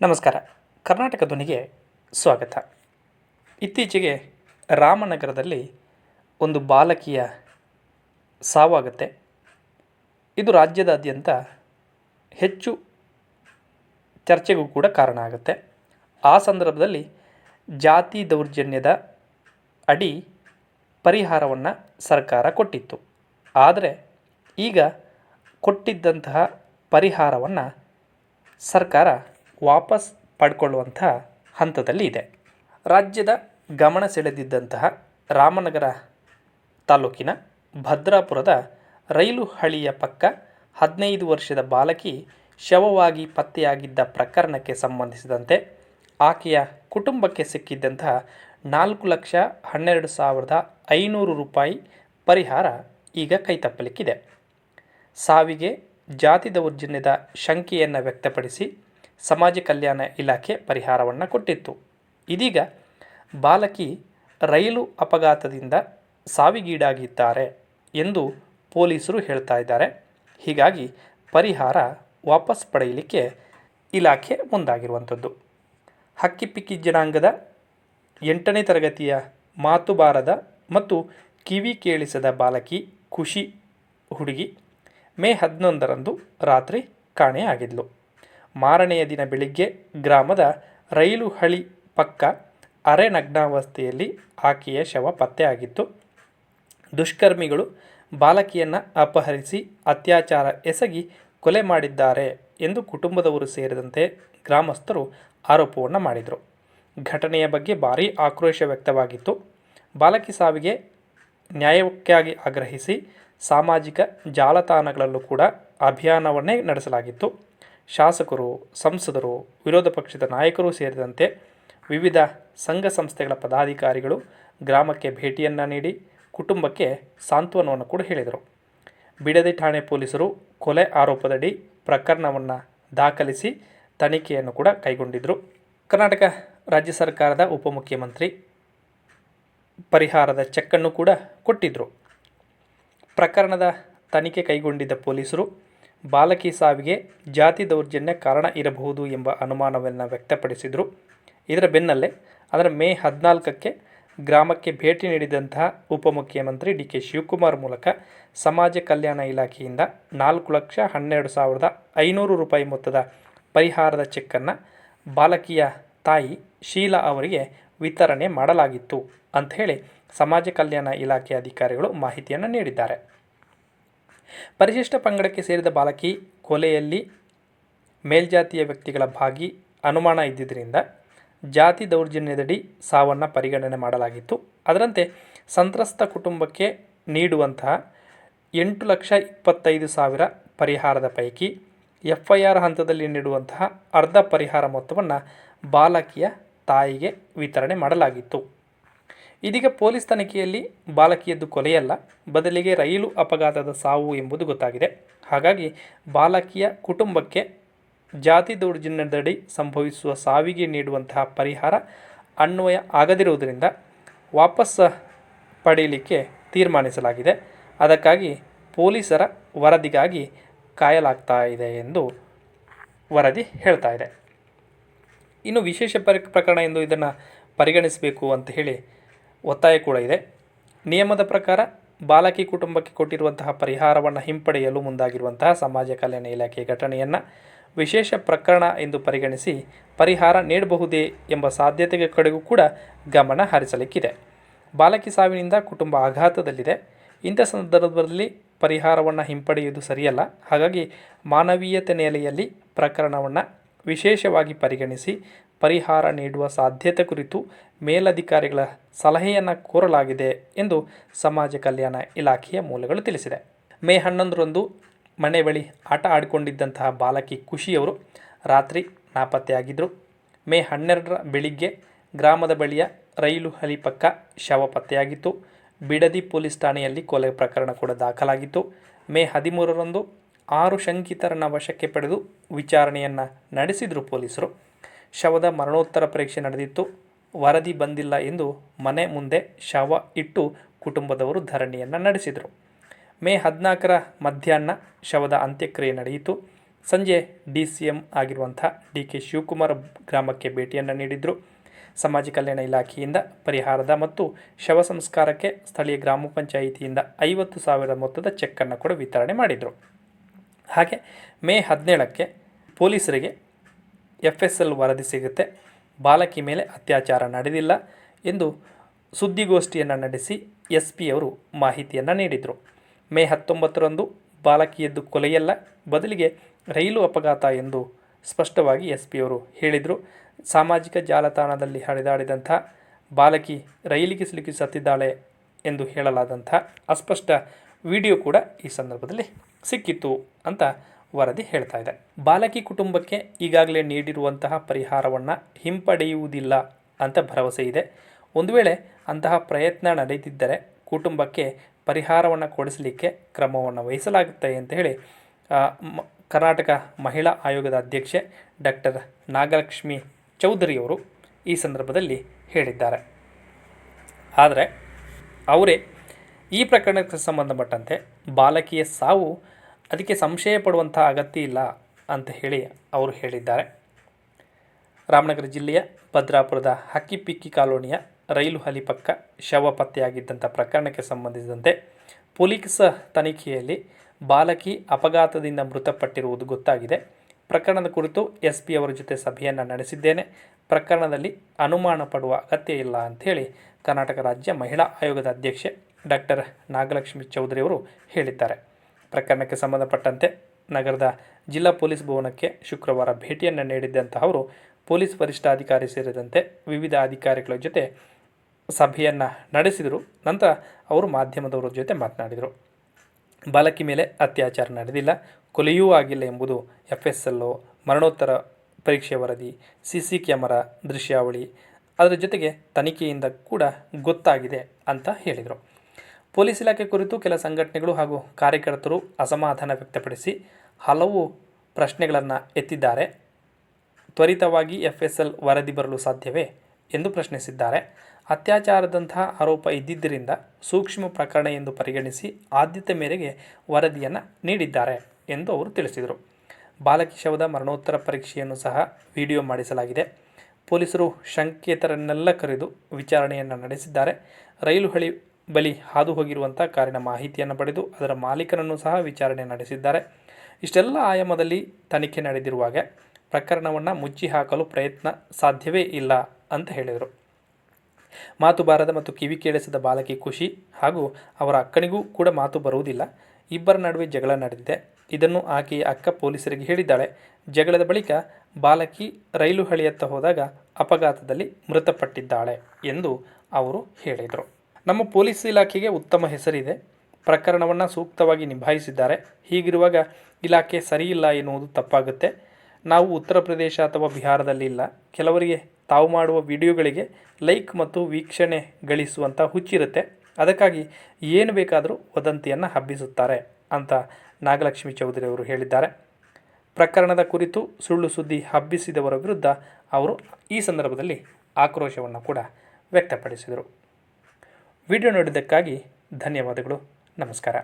ನಮಸ್ಕಾರ. ಕರ್ನಾಟಕ ಧ್ವನಿಗೆ ಸ್ವಾಗತ. ಇತ್ತೀಚೆಗೆ ರಾಮನಗರದಲ್ಲಿ ಒಂದು ಬಾಲಕಿಯ ಸಾವಾಗುತ್ತೆ. ಇದು ರಾಜ್ಯದಾದ್ಯಂತ ಹೆಚ್ಚು ಚರ್ಚೆಗೂ ಕೂಡ ಕಾರಣ ಆಗುತ್ತೆ. ಆ ಸಂದರ್ಭದಲ್ಲಿ ಜಾತಿ ದೌರ್ಜನ್ಯದ ಅಡಿ ಪರಿಹಾರವನ್ನು ಸರ್ಕಾರ ಕೊಟ್ಟಿತ್ತು. ಆದರೆ ಈಗ ಕೊಟ್ಟಿದ್ದಂತಹ ಪರಿಹಾರವನ್ನು ಸರ್ಕಾರ ವಾಪಸ್ ಪಡ್ಕೊಳ್ಳುವಂಥ ಹಂತದಲ್ಲಿ ಇದೆ. ರಾಜ್ಯದ ಗಮನ ಸೆಳೆದಿದ್ದಂತಹ ರಾಮನಗರ ತಾಲೂಕಿನ ಭದ್ರಾಪುರದ ರೈಲು ಹಳಿಯ ಪಕ್ಕ ಹದಿನೈದು ವರ್ಷದ ಬಾಲಕಿ ಶವವಾಗಿ ಪತ್ತೆಯಾಗಿದ್ದ ಪ್ರಕರಣಕ್ಕೆ ಸಂಬಂಧಿಸಿದಂತೆ ಆಕೆಯ ಕುಟುಂಬಕ್ಕೆ ಸಿಕ್ಕಿದ್ದಂತಹ ನಾಲ್ಕು ಲಕ್ಷ ಹನ್ನೆರಡು ಸಾವಿರದ ಐನೂರು ರೂಪಾಯಿ ಪರಿಹಾರ ಈಗ ಕೈತಪ್ಪಲಿಕ್ಕಿದೆ. ಸಾವಿಗೆ ಜಾತಿ ದೌರ್ಜನ್ಯದ ಶಂಕೆಯನ್ನು ವ್ಯಕ್ತಪಡಿಸಿ ಸಮಾಜ ಕಲ್ಯಾಣ ಇಲಾಖೆ ಪರಿಹಾರವನ್ನು ಕೊಟ್ಟಿತ್ತು. ಇದೀಗ ಬಾಲಕಿ ರೈಲು ಅಪಘಾತದಿಂದ ಸಾವಿಗೀಡಾಗಿದ್ದಾರೆ ಎಂದು ಪೊಲೀಸರು ಹೇಳ್ತಾ ಇದ್ದಾರೆ. ಹೀಗಾಗಿ ಪರಿಹಾರ ವಾಪಸ್ ಪಡೆಯಲಿಕ್ಕೆ ಇಲಾಖೆ ಮುಂದಾಗಿರುವಂಥದ್ದು. ಹಕ್ಕಿಪಿಕ್ಕಿ ಜನಾಂಗದ ಎಂಟನೇ ತರಗತಿಯ ಮಾತು ಬಾರದ ಮತ್ತು ಕಿವಿ ಕೇಳಿಸದ ಬಾಲಕಿ ಖುಷಿ ಹುಡುಗಿ ಮೇ ಹದಿನೊಂದರಂದು ರಾತ್ರಿ ಕಾಣೆಯಾಗಿದ್ಲು. ಮಾರನೆಯ ದಿನ ಬೆಳಿಗ್ಗೆ ಗ್ರಾಮದ ರೈಲು ಹಳಿ ಪಕ್ಕ ಅರೆ ನಗ್ನಾವಸ್ಥೆಯಲ್ಲಿ ಆಕೆಯ ಶವ ಪತ್ತೆಯಾಗಿತ್ತು ದುಷ್ಕರ್ಮಿಗಳು ಬಾಲಕಿಯನ್ನು ಅಪಹರಿಸಿ ಅತ್ಯಾಚಾರ ಎಸಗಿ ಕೊಲೆ ಮಾಡಿದ್ದಾರೆ ಎಂದು ಕುಟುಂಬದವರು ಸೇರಿದಂತೆ ಗ್ರಾಮಸ್ಥರು ಆರೋಪವನ್ನು ಮಾಡಿದರು. ಘಟನೆಯ ಬಗ್ಗೆ ಭಾರೀ ಆಕ್ರೋಶ ವ್ಯಕ್ತವಾಗಿತ್ತು. ಬಾಲಕಿ ಸಾವಿಗೆ ನ್ಯಾಯಕ್ಕಾಗಿ ಆಗ್ರಹಿಸಿ ಸಾಮಾಜಿಕ ಜಾಲತಾಣಗಳಲ್ಲೂ ಕೂಡ ಅಭಿಯಾನವನ್ನೇ ನಡೆಸಲಾಗಿತ್ತು. ಶಾಸಕರು, ಸಂಸದರು, ವಿರೋಧ ಪಕ್ಷದ ನಾಯಕರು ಸೇರಿದಂತೆ ವಿವಿಧ ಸಂಘ ಸಂಸ್ಥೆಗಳ ಪದಾಧಿಕಾರಿಗಳು ಗ್ರಾಮಕ್ಕೆ ಭೇಟಿಯನ್ನು ನೀಡಿ ಕುಟುಂಬಕ್ಕೆ ಸಾಂತ್ವನವನ್ನು ಕೂಡ ಹೇಳಿದರು. ಬಿಡದಿ ಠಾಣೆ ಪೊಲೀಸರು ಕೊಲೆ ಆರೋಪದಡಿ ಪ್ರಕರಣವನ್ನು ದಾಖಲಿಸಿ ತನಿಖೆಯನ್ನು ಕೂಡ ಕೈಗೊಂಡಿದ್ದರು ಕರ್ನಾಟಕ ರಾಜ್ಯ ಸರ್ಕಾರದ ಉಪಮುಖ್ಯಮಂತ್ರಿ ಪರಿಹಾರದ ಚೆಕ್ಕನ್ನು ಕೂಡ ಕೊಟ್ಟಿದ್ದರು ಪ್ರಕರಣದ ತನಿಖೆ ಕೈಗೊಂಡಿದ್ದ ಪೊಲೀಸರು ಬಾಲಕಿ ಸಾವಿಗೆ ಜಾತಿ ದೌರ್ಜನ್ಯ ಕಾರಣ ಇರಬಹುದು ಎಂಬ ಅನುಮಾನವನ್ನು ವ್ಯಕ್ತಪಡಿಸಿದರು. ಇದರ ಬೆನ್ನಲ್ಲೇ ಅದರ ಮೇ ಹದಿನಾಲ್ಕಕ್ಕೆ ಗ್ರಾಮಕ್ಕೆ ಭೇಟಿ ನೀಡಿದಂತಹ ಉಪಮುಖ್ಯಮಂತ್ರಿ ಡಿ ಕೆ ಶಿವಕುಮಾರ್ ಮೂಲಕ ಸಮಾಜ ಕಲ್ಯಾಣ ಇಲಾಖೆಯಿಂದ ನಾಲ್ಕು ಲಕ್ಷ ಹನ್ನೆರಡು ಸಾವಿರದ ಐನೂರು ರೂಪಾಯಿ ಮೊತ್ತದ ಪರಿಹಾರದ ಚೆಕ್ಕನ್ನು ಬಾಲಕಿಯ ತಾಯಿ ಶೀಲಾ ಅವರಿಗೆ ವಿತರಣೆ ಮಾಡಲಾಗಿತ್ತು ಅಂತ ಹೇಳಿ ಸಮಾಜ ಕಲ್ಯಾಣ ಇಲಾಖೆ ಅಧಿಕಾರಿಗಳು ಮಾಹಿತಿಯನ್ನು ನೀಡಿದ್ದಾರೆ. ಪರಿಶಿಷ್ಟ ಪಂಗಡಕ್ಕೆ ಸೇರಿದ ಬಾಲಕಿ ಕೊಲೆಯಲ್ಲಿ ಮೇಲ್ಜಾತಿಯ ವ್ಯಕ್ತಿಗಳ ಭಾಗಿ ಅನುಮಾನ ಇದ್ದಿದ್ದರಿಂದ ಜಾತಿ ದೌರ್ಜನ್ಯದಡಿ ಸಾವನ್ನು ಪರಿಗಣನೆ ಮಾಡಲಾಗಿತ್ತು. ಅದರಂತೆ ಸಂತ್ರಸ್ತ ಕುಟುಂಬಕ್ಕೆ ನೀಡುವಂತಹ ಎಂಟು ಲಕ್ಷ ಇಪ್ಪತ್ತೈದು ಸಾವಿರ ಪರಿಹಾರದ ಪೈಕಿ ಎಫ್ ಐ ಆರ್ ಹಂತದಲ್ಲಿ ನೀಡುವಂತಹ ಅರ್ಧ ಪರಿಹಾರ ಮೊತ್ತವನ್ನು ಬಾಲಕಿಯ ತಾಯಿಗೆ ವಿತರಣೆ ಮಾಡಲಾಗಿತ್ತು. ಇದೀಗ ಪೊಲೀಸ್ ತನಿಖೆಯಲ್ಲಿ ಬಾಲಕಿಯದ್ದು ಕೊಲೆಯಲ್ಲ, ಬದಲಿಗೆ ರೈಲು ಅಪಘಾತದ ಸಾವು ಎಂಬುದು ಗೊತ್ತಾಗಿದೆ. ಹಾಗಾಗಿ ಬಾಲಕಿಯ ಕುಟುಂಬಕ್ಕೆ ಜಾತಿ ದೌರ್ಜನ್ಯದಡಿ ಸಂಭವಿಸುವ ಸಾವಿಗೆ ನೀಡುವಂತಹ ಪರಿಹಾರ ಅನ್ವಯ ಆಗದಿರುವುದರಿಂದ ವಾಪಸ್ ಪಡೆಯಲಿಕ್ಕೆ ತೀರ್ಮಾನಿಸಲಾಗಿದೆ. ಅದಕ್ಕಾಗಿ ಪೊಲೀಸರ ವರದಿಗಾಗಿ ಕಾಯಲಾಗ್ತಾ ಇದೆ ಎಂದು ವರದಿ ಹೇಳ್ತಾ ಇದೆ. ಇನ್ನು ವಿಶೇಷ ಪರಿ ಪ್ರಕರಣ ಎಂದು ಇದನ್ನು ಪರಿಗಣಿಸಬೇಕು ಅಂತ ಹೇಳಿ ಒತ್ತಾಯ ಕೂಡ ಇದೆ. ನಿಯಮದ ಪ್ರಕಾರ ಬಾಲಕಿ ಕುಟುಂಬಕ್ಕೆ ಕೊಟ್ಟಿರುವಂತಹ ಪರಿಹಾರವನ್ನು ಹಿಂಪಡೆಯಲು ಮುಂದಾಗಿರುವಂತಹ ಸಮಾಜ ಕಲ್ಯಾಣ ಇಲಾಖೆ ಘಟನೆಯನ್ನು ವಿಶೇಷ ಪ್ರಕರಣ ಎಂದು ಪರಿಗಣಿಸಿ ಪರಿಹಾರ ನೀಡಬಹುದೇ ಎಂಬ ಸಾಧ್ಯತೆಗೆ ಕಡೆಗೂ ಕೂಡ ಗಮನ ಹರಿಸಲಿಕ್ಕಿದೆ. ಬಾಲಕಿ ಸಾವಿನಿಂದ ಕುಟುಂಬ ಆಘಾತದಲ್ಲಿದೆ. ಇಂಥ ಸಂದರ್ಭದಲ್ಲಿ ಪರಿಹಾರವನ್ನು ಹಿಂಪಡೆಯುವುದು ಸರಿಯಲ್ಲ. ಹಾಗಾಗಿ ಮಾನವೀಯತೆ ನೆಲೆಯಲ್ಲಿ ಪ್ರಕರಣವನ್ನು ವಿಶೇಷವಾಗಿ ಪರಿಗಣಿಸಿ ಪರಿಹಾರ ನೀಡುವ ಸಾಧ್ಯತೆ ಕುರಿತು ಮೇಲಧಿಕಾರಿಗಳ ಸಲಹೆಯನ್ನು ಕೋರಲಾಗಿದೆ ಎಂದು ಸಮಾಜ ಕಲ್ಯಾಣ ಇಲಾಖೆಯ ಮೂಲಗಳು ತಿಳಿಸಿದೆ. ಮೇ ಹನ್ನೊಂದರಂದು ಮನೆ ಬಳಿ ಆಟ ಆಡಿಕೊಂಡಿದ್ದಂತಹ ಬಾಲಕಿ ಖುಷಿಯವರು ರಾತ್ರಿ ನಾಪತ್ತೆಯಾಗಿದ್ದರು. ಮೇ ಹನ್ನೆರಡರ ಬೆಳಿಗ್ಗೆ ಗ್ರಾಮದ ಬಳಿಯ ರೈಲು ಹಳಿ ಪಕ್ಕ ಶವ ಪತ್ತೆಯಾಗಿತ್ತು. ಬಿಡದಿ ಪೊಲೀಸ್ ಠಾಣೆಯಲ್ಲಿ ಕೊಲೆ ಪ್ರಕರಣ ಕೂಡ ದಾಖಲಾಗಿತ್ತು. ಮೇ ಹದಿಮೂರರಂದು ಆರು ಶಂಕಿತರನ್ನು ವಶಕ್ಕೆ ಪಡೆದು ವಿಚಾರಣೆಯನ್ನು ನಡೆಸಿದರು ಪೊಲೀಸರು. ಶವದ ಮರಣೋತ್ತರ ಪರೀಕ್ಷೆ ನಡೆದಿತ್ತು. ವರದಿ ಬಂದಿಲ್ಲ ಎಂದು ಮನೆ ಮುಂದೆ ಶವ ಇಟ್ಟು ಕುಟುಂಬದವರು ಧರಣಿಯನ್ನು ನಡೆಸಿದರು. ಮೇ ಹದಿನಾಲ್ಕರ ಮಧ್ಯಾಹ್ನ ಶವದ ಅಂತ್ಯಕ್ರಿಯೆ ನಡೆಯಿತು. ಸಂಜೆ ಡಿ ಸಿ ಎಂ ಆಗಿರುವಂಥ ಡಿ ಕೆ ಶಿವಕುಮಾರ್ ಗ್ರಾಮಕ್ಕೆ ಭೇಟಿಯನ್ನು ನೀಡಿದರು. ಸಮಾಜ ಕಲ್ಯಾಣ ಇಲಾಖೆಯಿಂದ ಪರಿಹಾರದ ಮತ್ತು ಶವ ಸಂಸ್ಕಾರಕ್ಕೆ ಸ್ಥಳೀಯ ಗ್ರಾಮ ಪಂಚಾಯಿತಿಯಿಂದ ಐವತ್ತು ಸಾವಿರ ಮೊತ್ತದ ಚೆಕ್ಕನ್ನು ಕೂಡ ವಿತರಣೆ ಮಾಡಿದರು. ಹಾಗೆ ಮೇ ಹದಿನೇಳಕ್ಕೆ ಪೊಲೀಸರಿಗೆ ಎಫ್ ಎಸ್ ಎಲ್ ವರದಿ ಸಿಗುತ್ತೆ. ಬಾಲಕಿ ಮೇಲೆ ಅತ್ಯಾಚಾರ ನಡೆದಿಲ್ಲ ಎಂದು ಸುದ್ದಿಗೋಷ್ಠಿಯನ್ನು ನಡೆಸಿ ಎಸ್ ಪಿ ಅವರು ಮಾಹಿತಿಯನ್ನು ನೀಡಿದರು. ಮೇ ಹತ್ತೊಂಬತ್ತರಂದು ಬಾಲಕಿಯದ್ದು ಕೊಲೆಯಲ್ಲ, ಬದಲಿಗೆ ರೈಲು ಅಪಘಾತ ಎಂದು ಸ್ಪಷ್ಟವಾಗಿ ಎಸ್ ಪಿ ಅವರು ಹೇಳಿದರು. ಸಾಮಾಜಿಕ ಜಾಲತಾಣದಲ್ಲಿ ಹರಿದಾಡಿದಂಥ ಬಾಲಕಿ ರೈಲಿಗೆ ಸಿಲುಕಿ ಸತ್ತಿದ್ದಾಳೆ ಎಂದು ಹೇಳಲಾದಂಥ ಅಸ್ಪಷ್ಟ ವಿಡಿಯೋ ಕೂಡ ಈ ಸಂದರ್ಭದಲ್ಲಿ ಸಿಕ್ಕಿತ್ತು ಅಂತ ವರದಿ ಹೇಳ್ತಾ ಇದೆ. ಬಾಲಕಿ ಕುಟುಂಬಕ್ಕೆ ಈಗಾಗಲೇ ನೀಡಿರುವಂತಹ ಪರಿಹಾರವನ್ನು ಹಿಂಪಡೆಯುವುದಿಲ್ಲ ಅಂತ ಭರವಸೆ ಇದೆ. ಒಂದು ವೇಳೆ ಅಂತಹ ಪ್ರಯತ್ನ ನಡೆದಿದ್ದರೆ ಕುಟುಂಬಕ್ಕೆ ಪರಿಹಾರವನ್ನು ಕೊಡಿಸಲಿಕ್ಕೆ ಕ್ರಮವನ್ನು ವಹಿಸಲಾಗುತ್ತೆ ಅಂತ ಹೇಳಿ ಕರ್ನಾಟಕ ಮಹಿಳಾ ಆಯೋಗದ ಅಧ್ಯಕ್ಷೆ ಡಾಕ್ಟರ್ ನಾಗಲಕ್ಷ್ಮಿ ಚೌಧರಿಯವರು ಈ ಸಂದರ್ಭದಲ್ಲಿ ಹೇಳಿದ್ದಾರೆ. ಆದರೆ ಅವರೇ ಈ ಪ್ರಕರಣಕ್ಕೆ ಸಂಬಂಧಪಟ್ಟಂತೆ ಬಾಲಕಿಯ ಸಾವು ಅದಕ್ಕೆ ಸಂಶಯ ಪಡುವಂಥ ಅಗತ್ಯ ಇಲ್ಲ ಅಂತ ಹೇಳಿ ಅವರು ಹೇಳಿದ್ದಾರೆ. ರಾಮನಗರ ಜಿಲ್ಲೆಯ ಭದ್ರಾಪುರದ ಹಕ್ಕಿಪಿಕ್ಕಿ ಕಾಲೋನಿಯ ರೈಲು ಹಲಿ ಪಕ್ಕ ಶವ ಪತ್ತೆಯಾಗಿದ್ದಂಥ ಪ್ರಕರಣಕ್ಕೆ ಸಂಬಂಧಿಸಿದಂತೆ ಪೊಲೀಸ್ ತನಿಖೆಯಲ್ಲಿ ಬಾಲಕಿ ಅಪಘಾತದಿಂದ ಮೃತಪಟ್ಟಿರುವುದು ಗೊತ್ತಾಗಿದೆ. ಪ್ರಕರಣದ ಕುರಿತು ಎಸ್ ಪಿ ಅವರ ಜೊತೆ ಸಭೆಯನ್ನು ನಡೆಸಿದ್ದೇನೆ. ಪ್ರಕರಣದಲ್ಲಿ ಅನುಮಾನ ಪಡುವ ಅಗತ್ಯ ಇಲ್ಲ ಅಂಥೇಳಿ ಕರ್ನಾಟಕ ರಾಜ್ಯ ಮಹಿಳಾ ಆಯೋಗದ ಅಧ್ಯಕ್ಷೆ ಡಾಕ್ಟರ್ ನಾಗಲಕ್ಷ್ಮಿ ಚೌಧರಿ ಅವರು ಹೇಳಿದ್ದಾರೆ. ಪ್ರಕರಣಕ್ಕೆ ಸಂಬಂಧಪಟ್ಟಂತೆ ನಗರದ ಜಿಲ್ಲಾ ಪೊಲೀಸ್ ಭವನಕ್ಕೆ ಶುಕ್ರವಾರ ಭೇಟಿಯನ್ನು ನೀಡಿದ್ದಂತಹ ಅವರು ಪೊಲೀಸ್ ವರಿಷ್ಠಾಧಿಕಾರಿ ಸೇರಿದಂತೆ ವಿವಿಧ ಅಧಿಕಾರಿಗಳ ಜೊತೆ ಸಭೆಯನ್ನು ನಡೆಸಿದರು. ನಂತರ ಅವರು ಮಾಧ್ಯಮದವರ ಜೊತೆ ಮಾತನಾಡಿದರು. ಬಾಲಕಿ ಮೇಲೆ ಅತ್ಯಾಚಾರ ನಡೆದಿಲ್ಲ, ಕೊಲೆಯೂ ಆಗಿಲ್ಲ ಎಂಬುದು ಎಫ್ ಎಸ್ ಎಲ್ಲು ಮರಣೋತ್ತರ ಪರೀಕ್ಷೆ ವರದಿ ಸಿ ಸಿ ಕ್ಯಾಮರಾ ದೃಶ್ಯಾವಳಿ, ಅದರ ಜೊತೆಗೆ ತನಿಖೆಯಿಂದ ಕೂಡ ಗೊತ್ತಾಗಿದೆ ಅಂತ ಹೇಳಿದರು. ಪೊಲೀಸ್ ಇಲಾಖೆ ಕುರಿತು ಕೆಲ ಸಂಘಟನೆಗಳು ಹಾಗೂ ಕಾರ್ಯಕರ್ತರು ಅಸಮಾಧಾನ ವ್ಯಕ್ತಪಡಿಸಿ ಹಲವು ಪ್ರಶ್ನೆಗಳನ್ನು ಎತ್ತಿದ್ದಾರೆ. ತ್ವರಿತವಾಗಿ ಎಫ್ ಎಸ್ ಎಲ್ ವರದಿ ಬರಲು ಸಾಧ್ಯವೇ ಎಂದು ಪ್ರಶ್ನಿಸಿದ್ದಾರೆ. ಅತ್ಯಾಚಾರದಂತಹ ಆರೋಪ ಇದ್ದಿದ್ದರಿಂದ ಸೂಕ್ಷ್ಮ ಪ್ರಕರಣ ಎಂದು ಪರಿಗಣಿಸಿ ಆದ್ಯತೆ ಮೇರೆಗೆ ವರದಿಯನ್ನು ನೀಡಿದ್ದಾರೆ ಎಂದು ಅವರು ತಿಳಿಸಿದರು. ಬಾಲಕಿ ಶವದ ಮರಣೋತ್ತರ ಪರೀಕ್ಷೆಯನ್ನು ಸಹ ವಿಡಿಯೋ ಮಾಡಿಸಲಾಗಿದೆ. ಪೊಲೀಸರು ಶಂಕಿತರನ್ನೆಲ್ಲ ಕರೆದು ವಿಚಾರಣೆಯನ್ನು ನಡೆಸಿದ್ದಾರೆ. ರೈಲು ಹಳಿ ಬಳಿ ಹಾದು ಹೋಗಿರುವಂಥ ಕಾರಿನ ಮಾಹಿತಿಯನ್ನು ಪಡೆದು ಅದರ ಮಾಲೀಕನನ್ನು ಸಹ ವಿಚಾರಣೆ ನಡೆಸಿದ್ದಾರೆ. ಇಷ್ಟೆಲ್ಲ ಆಯಾಮದಲ್ಲಿ ತನಿಖೆ ನಡೆದಿರುವಾಗ ಪ್ರಕರಣವನ್ನು ಮುಚ್ಚಿ ಹಾಕಲು ಪ್ರಯತ್ನ ಸಾಧ್ಯವೇ ಇಲ್ಲ ಅಂತ ಹೇಳಿದರು. ಮಾತು ಬಾರದ ಮತ್ತು ಕಿವಿ ಕೇಳಿಸದ ಬಾಲಕಿ ಖುಷಿ ಹಾಗೂ ಅವರ ಅಕ್ಕನಿಗೂ ಕೂಡ ಮಾತು ಬರುವುದಿಲ್ಲ. ಇಬ್ಬರ ನಡುವೆ ಜಗಳ ನಡೆದಿದೆ. ಇದನ್ನು ಆಕೆಯ ಅಕ್ಕ ಪೊಲೀಸರಿಗೆ ಹೇಳಿದ್ದಾಳೆ. ಜಗಳದ ಬಳಿಕ ಬಾಲಕಿ ರೈಲು ಹಳಿಯತ್ತ ಹೋದಾಗ ಅಪಘಾತದಲ್ಲಿ ಮೃತಪಟ್ಟಿದ್ದಾಳೆ ಎಂದು ಅವರು ಹೇಳಿದರು. ನಮ್ಮ ಪೊಲೀಸ್ ಇಲಾಖೆಗೆ ಉತ್ತಮ ಹೆಸರಿದೆ. ಪ್ರಕರಣವನ್ನು ಸೂಕ್ತವಾಗಿ ನಿಭಾಯಿಸಿದ್ದಾರೆ. ಹೀಗಿರುವಾಗ ಇಲಾಖೆ ಸರಿಯಿಲ್ಲ ಎನ್ನುವುದು ತಪ್ಪಾಗುತ್ತೆ. ನಾವು ಉತ್ತರ ಪ್ರದೇಶ ಅಥವಾ ಬಿಹಾರದಲ್ಲಿ ಇಲ್ಲ. ಕೆಲವರಿಗೆ ತಾವು ಮಾಡುವ ವಿಡಿಯೋಗಳಿಗೆ ಲೈಕ್ ಮತ್ತು ವೀಕ್ಷಣೆ ಗಳಿಸುವಂಥ ಹುಚ್ಚಿರುತ್ತೆ ಅದಕ್ಕಾಗಿ ಏನು ಬೇಕಾದರೂ ವದಂತಿಯನ್ನು ಹಬ್ಬಿಸುತ್ತಾರೆ ಅಂತ ನಾಗಲಕ್ಷ್ಮಿ ಚೌಧರಿ ಅವರು ಹೇಳಿದ್ದಾರೆ. ಪ್ರಕರಣದ ಕುರಿತು ಸುಳ್ಳು ಸುದ್ದಿ ಹಬ್ಬಿಸಿದವರ ವಿರುದ್ಧ ಅವರು ಈ ಸಂದರ್ಭದಲ್ಲಿ ಆಕ್ರೋಶವನ್ನು ಕೂಡ ವ್ಯಕ್ತಪಡಿಸಿದರು. ವಿಡಿಯೋ ನೋಡಿದ್ದಕ್ಕಾಗಿ ಧನ್ಯವಾದಗಳು. ನಮಸ್ಕಾರ.